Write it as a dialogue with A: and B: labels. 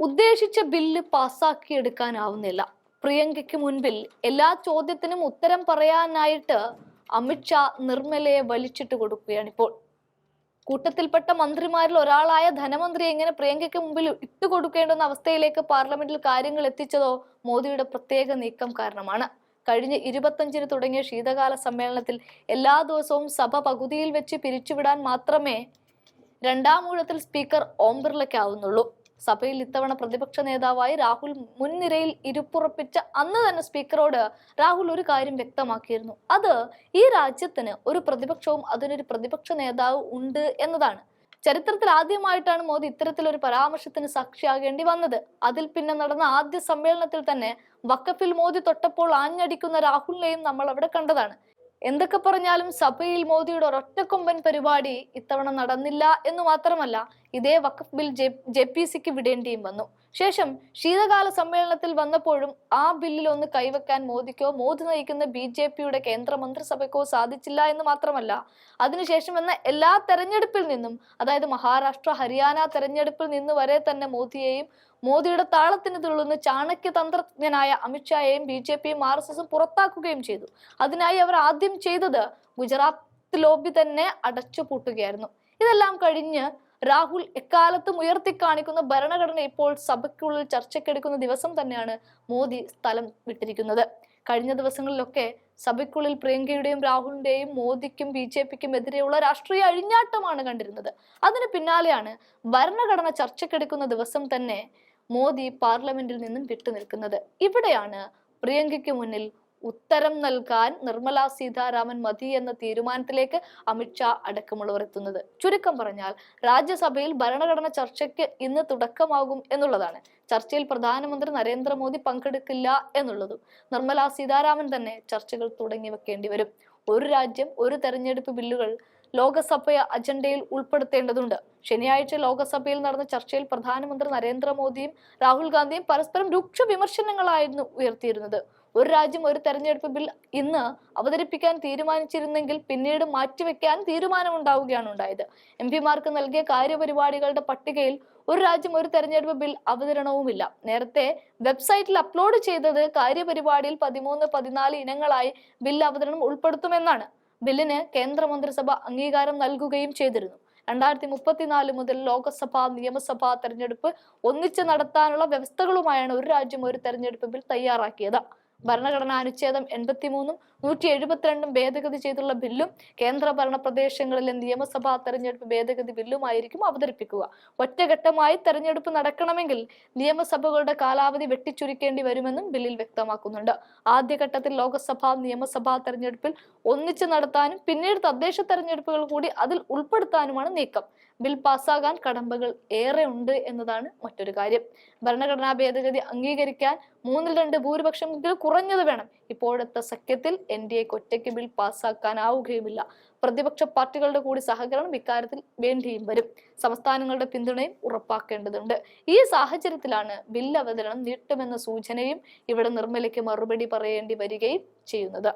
A: ഉദ്ദേശിച്ച ബില്ല് പാസ്സാക്കിയെടുക്കാനാവുന്നില്ല. പ്രിയങ്കയ്ക്ക് മുൻപിൽ എല്ലാ ചോദ്യത്തിനും ഉത്തരം പറയാനായിട്ട് അമിത്ഷാ നിർമ്മലയെ വലിച്ചിട്ട് കൊടുക്കുകയാണ് ഇപ്പോൾ. കൂട്ടത്തിൽപ്പെട്ട മന്ത്രിമാരിൽ ഒരാളായ ധനമന്ത്രി എങ്ങനെ പ്രിയങ്കയ്ക്ക് മുമ്പിൽ ഇട്ടുകൊടുക്കേണ്ടുന്ന അവസ്ഥയിലേക്ക് പാർലമെന്റിൽ കാര്യങ്ങൾ എത്തിച്ചതോ മോദിയുടെ പ്രത്യേക നീക്കം കാരണമാണ്. കഴിഞ്ഞ ഇരുപത്തഞ്ചിന് തുടങ്ങിയ ശീതകാല സമ്മേളനത്തിൽ എല്ലാ ദിവസവും സഭ പകുതിയിൽ വെച്ച് പിരിച്ചുവിടാൻ മാത്രമേ രണ്ടാം ഊഴത്തിൽ സ്പീക്കർ ഓം ബിർളയ്ക്കാവുന്നുള്ളൂ സഭയിൽ ഇത്തവണ പ്രതിപക്ഷ നേതാവായി രാഹുൽ മുൻനിരയിൽ ഇരുപ്പുറപ്പിച്ച അന്ന് തന്നെ സ്പീക്കറോട് രാഹുൽ ഒരു കാര്യം വ്യക്തമാക്കിയിരുന്നു. അത് ഈ രാജ്യത്തിന് ഒരു പ്രതിപക്ഷവും അതിനൊരു പ്രതിപക്ഷ നേതാവ് ഉണ്ട് എന്നതാണ്. ചരിത്രത്തിൽ ആദ്യമായിട്ടാണ് മോദി ഇത്തരത്തിലൊരു പരാമർശത്തിന് സാക്ഷിയാകേണ്ടി വന്നത്. അതിൽ പിന്നെ നടന്ന ആദ്യ സമ്മേളനത്തിൽ തന്നെ വക്കഫിൽ മോദി തൊട്ടപ്പോൾ ആഞ്ഞടിക്കുന്ന രാഹുലിനെയും നമ്മൾ അവിടെ കണ്ടതാണ്. എന്തൊക്കെ പറഞ്ഞാലും സഭയിൽ മോദിയുടെ ഒരൊറ്റക്കൊമ്പൻ പരിപാടി ഇത്തവണ നടന്നില്ല എന്ന് മാത്രമല്ല ഇതേ Waqf bill J J P സിക്ക് വിടേണ്ടിയും വന്നു. ശേഷം ശീതകാല സമ്മേളനത്തിൽ വന്നപ്പോഴും ആ ബില്ലിൽ ഒന്ന് കൈവെക്കാൻ മോദിക്കോ മോദി നയിക്കുന്ന ബി ജെ പിയുടെ കേന്ദ്ര മന്ത്രിസഭയ്ക്കോ സാധിച്ചില്ല എന്ന് മാത്രമല്ല അതിനുശേഷം വന്ന എല്ലാ തെരഞ്ഞെടുപ്പിൽ നിന്നും അതായത് മഹാരാഷ്ട്ര ഹരിയാന തെരഞ്ഞെടുപ്പിൽ നിന്ന് വരെ തന്നെ മോദിയെയും മോദിയുടെ താളത്തിന് തുള്ളുന്ന ചാണക്യ തന്ത്രജ്ഞനായ അമിത്ഷായെയും ബി ജെ പിയും ആർ എസ് എസും പുറത്താക്കുകയും ചെയ്തു. അതിനായി അവർ ആദ്യം ചെയ്തത് ഗുജറാത്ത് ലോബി തന്നെ അടച്ചു പൂട്ടുകയായിരുന്നു ഇതെല്ലാം കഴിഞ്ഞ് രാഹുൽ എക്കാലത്തും ഉയർത്തിക്കാണിക്കുന്ന ഭരണഘടന ഇപ്പോൾ സഭയ്ക്കുള്ളിൽ ചർച്ചയ്ക്കെടുക്കുന്ന ദിവസം തന്നെയാണ് മോദി സ്ഥലം വിട്ടിരിക്കുന്നത്. കഴിഞ്ഞ ദിവസങ്ങളിലൊക്കെ സഭയ്ക്കുള്ളിൽ പ്രിയങ്കയുടെയും രാഹുലിന്റെയും മോദിക്കും ബി ജെ പിക്കും എതിരെയുള്ള രാഷ്ട്രീയ അഴിഞ്ഞാട്ടമാണ് കണ്ടിരുന്നത്. അതിന് പിന്നാലെയാണ് ഭരണഘടന ചർച്ചയ്ക്കെടുക്കുന്ന ദിവസം തന്നെ മോദി പാർലമെന്റിൽ നിന്നും വിട്ടുനിൽക്കുന്നത്. ഇവിടെയാണ് പ്രിയങ്കയ്ക്ക് മുന്നിൽ ഉത്തരം നൽകാൻ നിർമ്മല സീതാരാമൻ മതി എന്ന തീരുമാനത്തിലേക്ക് അമിത്ഷാ അടക്കമുള്ളവർ എത്തുന്നത്. ചുരുക്കം പറഞ്ഞാൽ രാജ്യസഭയിൽ ഭരണഘടന ചർച്ചയ്ക്ക് ഇന്ന് തുടക്കമാകും എന്നുള്ളതാണ്. ചർച്ചയിൽ പ്രധാനമന്ത്രി നരേന്ദ്രമോദി പങ്കെടുക്കില്ല എന്നുള്ളതും നിർമ്മല സീതാരാമൻ തന്നെ ചർച്ചകൾ തുടങ്ങി വെക്കേണ്ടി വരും. ഒരു രാജ്യം ഒരു തെരഞ്ഞെടുപ്പ് ബില്ലുകൾ ലോകസഭ അജണ്ടയിൽ ഉൾപ്പെടുത്തേണ്ടതുണ്ട്. ശനിയാഴ്ച ലോകസഭയിൽ നടന്ന ചർച്ചയിൽ പ്രധാനമന്ത്രി നരേന്ദ്രമോദിയും രാഹുൽ ഗാന്ധിയും പരസ്പരം രൂക്ഷ വിമർശനങ്ങളായിരുന്നു ഉയർത്തിയിരുന്നത്. ഒരു രാജ്യം ഒരു തെരഞ്ഞെടുപ്പ് ബിൽ ഇന്ന് അവതരിപ്പിക്കാൻ തീരുമാനിച്ചിരുന്നെങ്കിൽ പിന്നീട് മാറ്റിവെക്കാൻ തീരുമാനമുണ്ടാവുകയാണ് ഉണ്ടായത്. എം പിമാർക്ക് നൽകിയ കാര്യപരിപാടികളുടെ പട്ടികയിൽ ഒരു രാജ്യം ഒരു തെരഞ്ഞെടുപ്പ് ബിൽ അവതരണവുമില്ല. നേരത്തെ വെബ്സൈറ്റിൽ അപ്ലോഡ് ചെയ്തത് കാര്യപരിപാടിയിൽ പതിമൂന്ന് പതിനാല് ഇനങ്ങളായി ബിൽ അവതരണം ഉൾപ്പെടുത്തുമെന്നാണ്. ബില്ലിന് കേന്ദ്രമന്ത്രിസഭ അംഗീകാരം നൽകുകയും ചെയ്തിരുന്നു. രണ്ടായിരത്തി മുപ്പത്തിനാല് മുതൽ ലോക്സഭ നിയമസഭാ തെരഞ്ഞെടുപ്പ് ഒന്നിച്ച് നടത്താനുള്ള വ്യവസ്ഥകളുമായാണ് ഒരു രാജ്യം ഒരു തെരഞ്ഞെടുപ്പ് ബിൽ തയ്യാറാക്കിയത്. ഭരണഘടനാ അനുച്ഛേദം എൺപത്തിമൂന്നും നൂറ്റി എഴുപത്തിരണ്ടും ഭേദഗതി ചെയ്തുള്ള ബില്ലും കേന്ദ്ര ഭരണ പ്രദേശങ്ങളിലെ നിയമസഭാ തെരഞ്ഞെടുപ്പ് ഭേദഗതി ബില്ലുമായിരിക്കും അവതരിപ്പിക്കുക. ഒറ്റഘട്ടമായി തെരഞ്ഞെടുപ്പ് നടക്കണമെങ്കിൽ നിയമസഭകളുടെ കാലാവധി വെട്ടിച്ചുരുക്കേണ്ടി വരുമെന്നും ബില്ലിൽ വ്യക്തമാക്കുന്നുണ്ട്. ആദ്യഘട്ടത്തിൽ ലോക്സഭാ നിയമസഭാ തെരഞ്ഞെടുപ്പിൽ ഒന്നിച്ച് നടത്താനും പിന്നീട് തദ്ദേശ തെരഞ്ഞെടുപ്പുകൾ കൂടി അതിൽ ഉൾപ്പെടുത്താനുമാണ് നീക്കം. ബിൽ പാസ്സാകാൻ കടമ്പകൾ ഏറെ ഉണ്ട് എന്നതാണ് മറ്റൊരു കാര്യം. ഭരണഘടനാ ഭേദഗതി അംഗീകരിക്കാൻ മൂന്നിൽ രണ്ട് ഭൂരിപക്ഷമെങ്കിലും കുറഞ്ഞത് വേണം. ഇപ്പോഴത്തെ സഖ്യത്തിൽ എൻ ഡി എക്ക് ഒറ്റയ്ക്ക് ബിൽ പാസ്സാക്കാനാവുകയുമില്ല പ്രതിപക്ഷ പാർട്ടികളുടെ കൂടി സഹകരണം ഇക്കാര്യത്തിൽ വേണ്ടിയും വരും. സംസ്ഥാനങ്ങളുടെ പിന്തുണയും ഉറപ്പാക്കേണ്ടതുണ്ട്. ഈ സാഹചര്യത്തിലാണ് ബിൽ അവതരണം നീട്ടുമെന്ന സൂചനയും ഇവിടെ നിർമ്മലയ്ക്ക് മറുപടി പറയേണ്ടി വരികയും ചെയ്യുന്നത്.